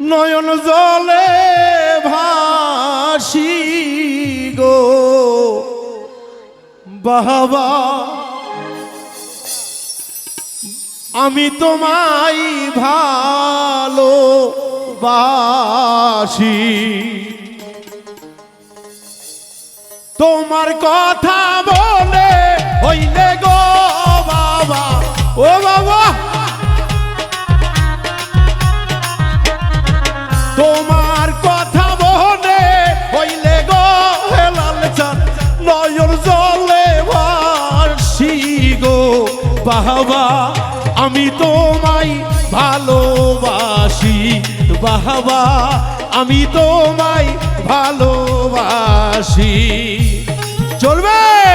নয়ন জলে ভাসি গো। বাবা আমি তোমায় ভালো বাসি তোমার কথা বলে হইলে গো। বাবা আমি তোমায় ভালোবাসি। বাহবা আমি তোমায় ভালোবাসি। চলবে?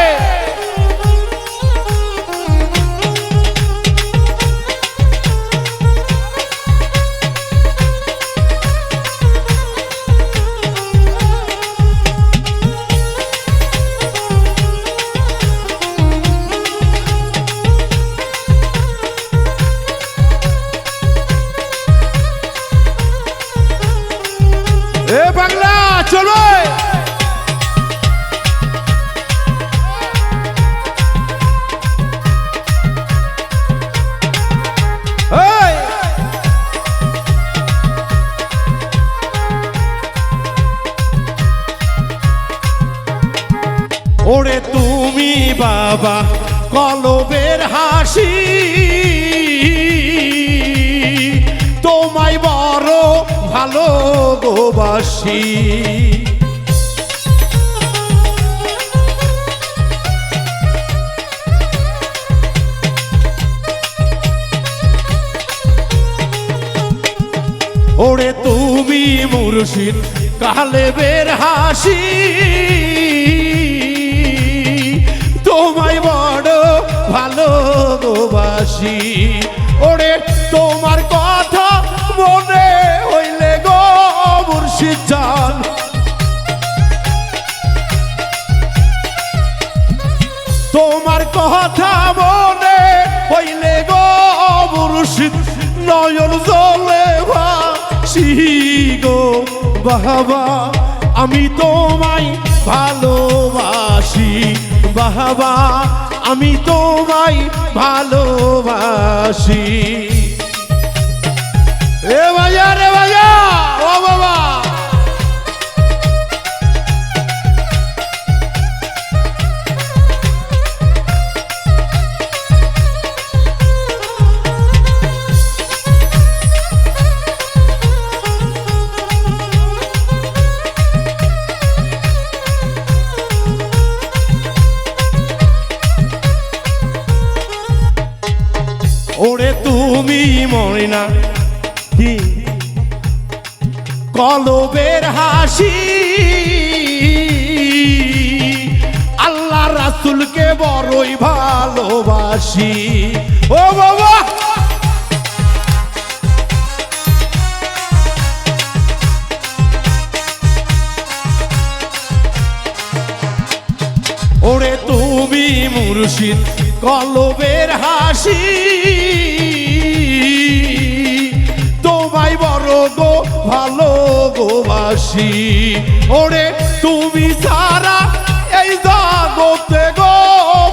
এ বাংলা! ওরে তুমি বাবা কলবের হাসি ভালো গোবাসি ওরে তুমি মুর্শিদ কালে বের হাসি। তোমায় বড় ভালো গোবাসি ওরে তোমার কথা মনে মুর্শিদ জান। তোমার কথা মনে হইলে গো মুর্শিদ, নয়ন জলে ভাসি গো। বাবা আমি তোমায় ভালোবাসি। বাবা আমি তোমায় ভালোবাসি। এ ভাইয়া, রে ভাইয়া! ওরে তুমি ময়না কি? কলবের হাসি। আল্লাহ রাসুলকে বড়ই ভালোবাসি। ও বাবা! ওরে তুমি মুর্শিদ কলবের হাসি। তোমায় বড় গো, ভালো গো বাসি। ওরে তুমি সারা এই জগতে গো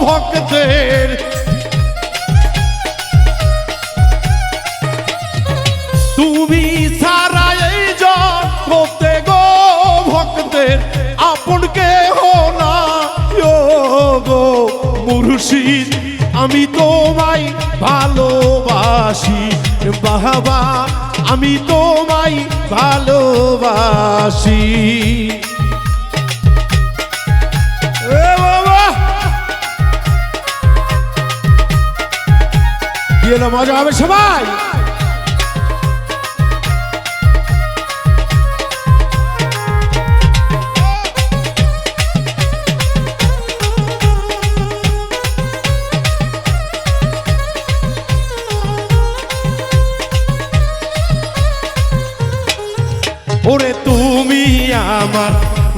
ভক্তের তুমি সারা এই জগতে গো ভক্তের মুর্শিদ আমি তোমায় ভালোবাসি। বাবা আমি তোমায় ভালোবাসি। মজা হবে সবাই? ওরে তুমি আমার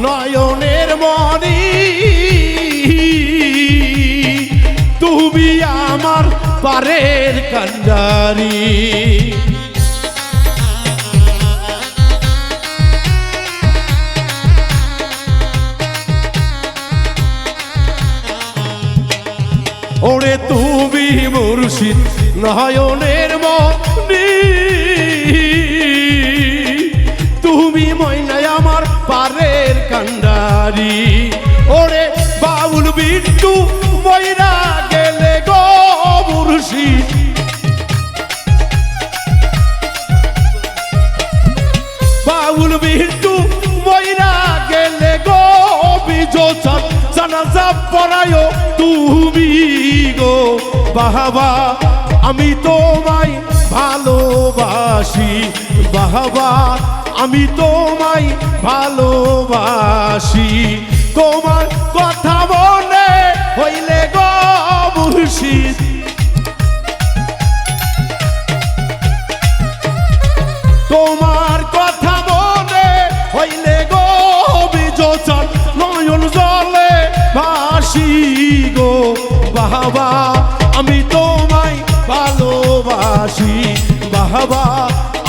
নয়নের মনি তুমি আমার পারের কান্ডারি। ওরে তুমি মুর্শিদ নয়নের মন কান্ডারি ওরে বাউল বিট্টু, ময়রা গেলে গো মুর্শিদ বাউল বিট্টু, ময়রা গেলে গো জানাজা পড়ায় তুমি গো। বাহাবা, আমি তোমায় ভালোবাসি। বাহাবা আমি তোমায় ভালোবাসি। তোমার কথা মনে হইলে গো তোমার কথা মনে হইলে গো বিজোচন নয়ন জলে ভাসি গো। বাবা আমি তোমায় ভালোবাসি। বাবা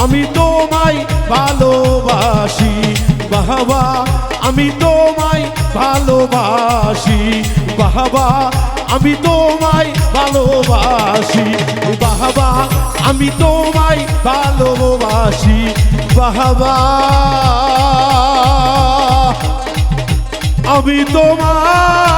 আমি তোমায় ভালোবাসি বাবা আমি তোমায় ভালোবাসি। বাহাবা, আমি তোমায় ভালোবাসি। বাহাবা, আমি তোমায় ভালোবাসি। বাহাবা, আমি তোমায়